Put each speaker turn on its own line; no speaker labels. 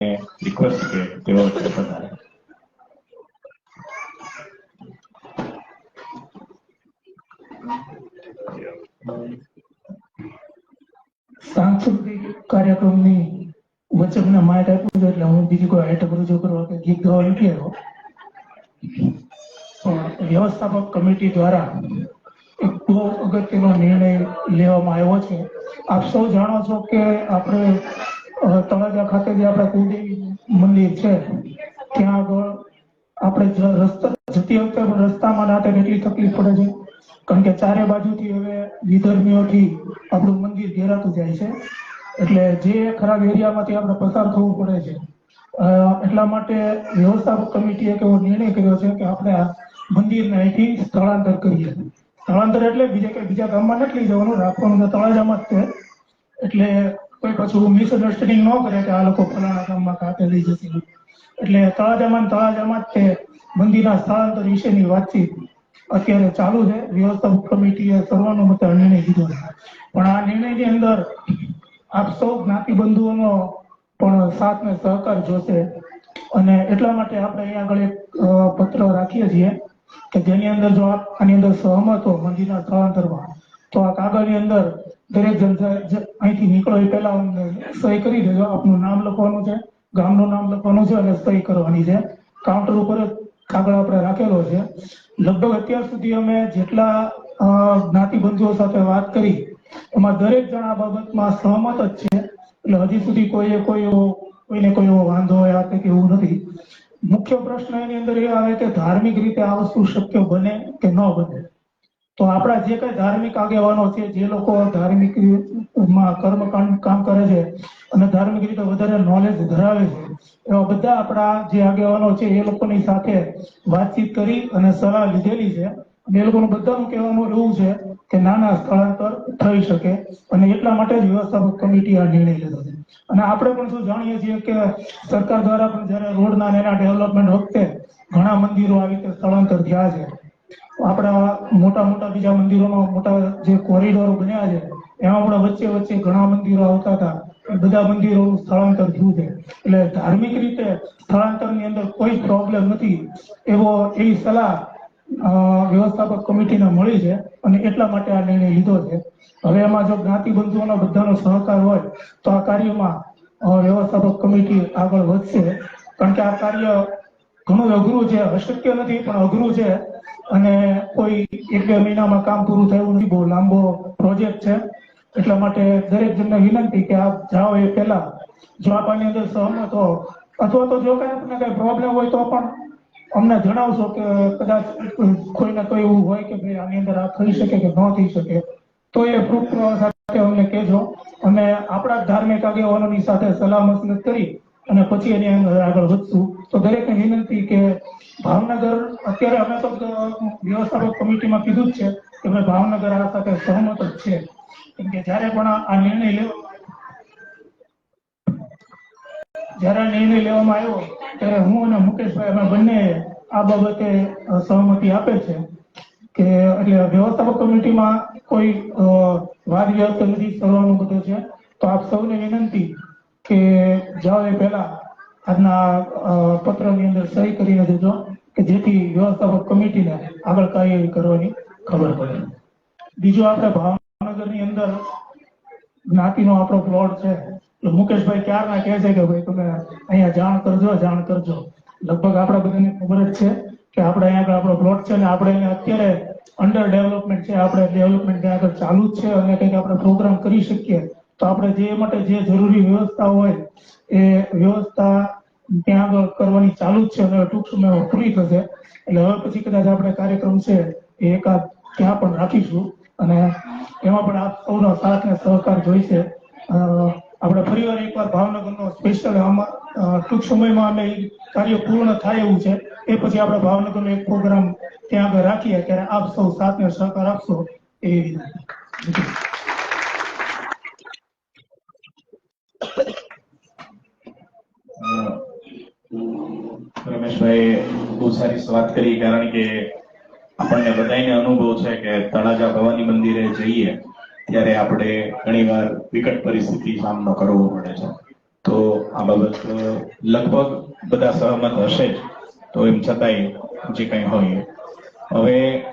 Request કે તેઓ પધારે
સાંસ્કૃતિક કાર્યક્રમની વચ્ચે મને માઇક આપ્યું છે એટલે હું બીજી કોઈ આઈટમ રજૂ કરવા કે ગીત ગાવા નથી આવ્યો. પણ વ્યવસ્થાપક કમિટી દ્વારા એક બહુ અગત્યનો નિર્ણય લેવામાં આવ્યો છે. આપ સૌ જાણો છો કે આપણે તળાજા ખાતે જે આપણે કુળદેવી મંદિર છે, ત્યાં આગળ આપણે જતી વખતે રસ્તામાં નાટે કેટલી તકલીફ પડે છે? કારણ કે ચારે બાજુથી હવે વિધર્મીઓથી આપણું મંદિર ઘેરાતું જાય છે. એટલે જે ખરાબ એરિયામાંથી આપણે પસાર થવું પડે છે. એટલા માટે વ્યવસ્થાપક કમિટીએ એક એવો નિર્ણય કર્યો છે કે આપણે આ મંદિરને અહીંથી સ્થળાંતર કરીએ. સ્થળાંતર એટલે બીજે કઈ બીજા ગામમાં નથી જવાનું, રાખવાનું તળાજામાં જ છે. એટલે કોઈ પાછું મિસઅન્ડરસ્ટેન્ડિંગ ન કરે કે આ લોકો ફલાણા ગામમાં કાપે લઈ જતી એટલે તળાજામાં તળાજામાં તે મંદિરના સ્થળાંતર વિશેની વાતચીત અત્યારે ચાલુ છે. વ્યવસ્થાપક કમિટીએ સર્વાનુમતે આ નિર્ણય લીધો છે. પણ આ નિર્ણયની અંદર આપ સૌ જ્ઞાતિ બંધુઓનો પણ સાથ ને સહકાર જોશે. અને એટલા માટે આપણે અહીંયા આગળ એક પત્ર રાખીએ છીએ કે જેની અંદર જો આપ આની અંદર સહમત હો મંદિરના સ્થળાંતરમાં, તો આ કાગળની અંદર દરેક જણ જ- જ- અહીંથી નીકળો એ પહેલા સહી કરી દેજો. આપનું નામ લખવાનું છે, ગામનું નામ લખવાનું છે અને સહી કરવાની છે. કાઉન્ટર ઉપર કાગળ આપણે રાખેલો છે. લગભગ અત્યાર સુધી અમે જેટલા જ્ઞાતિબંધુઓ સાથે વાત કરી, એમાં દરેક જણ બાબતમાં સહમત જ છે. એટલે હજી સુધી કોઈએ કોઈ કોઈને કોઈ એવો વાંધો હોય કે એવું નથી. મુખ્ય પ્રશ્ન એની અંદર એ આવે કે ધાર્મિક રીતે આ વસ્તુ શક્ય બને કે ન બને? તો આપણા જે કઈ ધાર્મિક આગેવાનો છે, જે લોકો ધાર્મિકમાં કામ કરે છે અને ધાર્મિક રીતે વધારે નોલેજ ધરાવે છે, એવા બધા આપણા જે આગેવાનો છે, એ લોકોની સાથે વાતચીત કરી અને સલાહ લીધેલી છે. અને એ લોકોનું બધાનું કહેવાનું એવું છે કે નાના સ્થળાંતર થઈ શકે અને એટલા માટે જ વ્યવસ્થાપક કમિટી આ નિર્ણય લીધો છે. અને આપણે પણ શું જાણીએ છીએ કે સરકાર દ્વારા પણ જ્યારે રોડના એના ડેવલપમેન્ટ વખતે ઘણા મંદિરો આવી રીતે સ્થળાંતર થયા છે આપણા મોટા મોટા બીજા મંદિરોમાં મોટા જે કોરિડોરો બન્યા છે, એમાં આપણા વચ્ચે વચ્ચે ઘણા મંદિરો આવતા હતા. બધા મંદિરો સ્થળાંતર થયું છે. એટલે ધાર્મિક રીતે સ્થળાંતરની અંદર કોઈ પ્રોબ્લેમ નથી. એવો, એવી સલાહ વ્યવસ્થાપક કમિટીને મળી છે અને એટલા માટે આ નિર્ણય લીધો છે. હવે એમાં જો જ્ઞાતિ બંધુઓનો બધાનો સહકાર હોય, તો આ કાર્યમાં વ્યવસ્થાપક કમિટી આગળ વધશે. કારણ કે આ કાર્ય ઘણું અઘરું છે. અશક્ય નથી, પણ અઘરું છે. અને કોઈ એક બે મહિનામાં કામ પૂરું થયું નથી, બહુ લાંબો પ્રોજેક્ટ છે. એટલા માટે દરેક જણને વિનંતી કે આપ જાઓ એ પહેલા. જો આપ અંદર સહમત હો, અથવા તો જો કઈ આપણને કઈ પ્રોબ્લેમ હોય તો પણ અમને જણાવશો કે કદાચ કોઈને કોઈ એવું હોય કે ભાઈ આની અંદર આ થઈ શકે કે ન થઈ શકે. તો એ પ્રૂફ સાથે અમને કહેજો. અમે આપણા ધાર્મિક આગેવાનોની સાથે સલાહ મસલત કરી અને પછી એની આગળ વધશું. તો દરેકને વિનંતી કે ભાવનગર, અત્યારે અમે તો વ્યવસ્થાપક કમિટીમાં કીધું જ છે કે ભાઈ ભાવનગર આ સાથે સહમત જ છે. કેમ કે જ્યારે પણ આ નિર્ણય લેવા જ્યારે નિર્ણય લેવામાં આવ્યો, ત્યારે હું અને મુકેશભાઈ અમે બંને આ બાબતે સહમતિ આપે છે કે એટલે વ્યવસ્થાપક કમિટીમાં કોઈ વાદ વ્યવસ્થા નથી કરવાનું બધું છે. તો આપ સૌને વિનંતી કે જાઓ પહેલા આજના પત્રની અંદર સહી કરીને દેજો કે જેથી વ્યવસ્થાપક કમિટીને આગળ કાર્યવાહી કરવાની ખબર પડે. બીજું આપણે ભાવનગરની અંદર જ્ઞાતિનો આપણો પ્લોટ છે. મુકેશભાઈ ક્યારના કહે છે કે ભાઈ તમે અહીંયા જાણ કરજો જાણ કરજો. લગભગ આપણા બધાને ખબર જ છે કે આપણે અહીંયા આગળ આપણો પ્લોટ છે ને આપણે અહીંયા અત્યારે અંડર ડેવલપમેન્ટ છે. આપણે ડેવલપમેન્ટ ત્યાં આગળ ચાલુ જ છે અને કંઈક આપણે પ્રોગ્રામ કરી શકીએ. તો આપણે જે માટે જે જરૂરી વ્યવસ્થા હોય એ વ્યવસ્થા ત્યાં આગળ કરવાની ચાલુ જ છે અને ટૂંક સમયમાં પૂરી થશે. એટલે હવે પછી કદાચ આપણે કાર્યક્રમ છે એ એકાદ ત્યાં પણ રાખીશું. અને એમાં પણ આપ સૌનો સાથ અને સહકાર જોઈશે આપણે ફરીવાર એકવાર ભાવનગરનો સ્પેશિયલ આમાં ટૂંક સમયમાં અમે કાર્ય પૂર્ણ થાય એવું છે. એ પછી આપણે ભાવનગરનો એક પ્રોગ્રામ ત્યાં આગળ રાખીએ. ત્યારે આપ સૌ સાથને સહકાર આપશો એવી વિનંતી.
સારી વાત કરી, કારણ કે આપણને બધાને અનુભવ છે કે તળાજા ભવાની મંદિરે જઈએ, ત્યારે આપણે ઘણીવાર વિકટ પરિસ્થિતિ સામનો કરવો પડે છે. તો આ બાબત લગભગ બધા સહમત હશે જ. તો એમ છતાંય, જે કંઈ હોય. હવે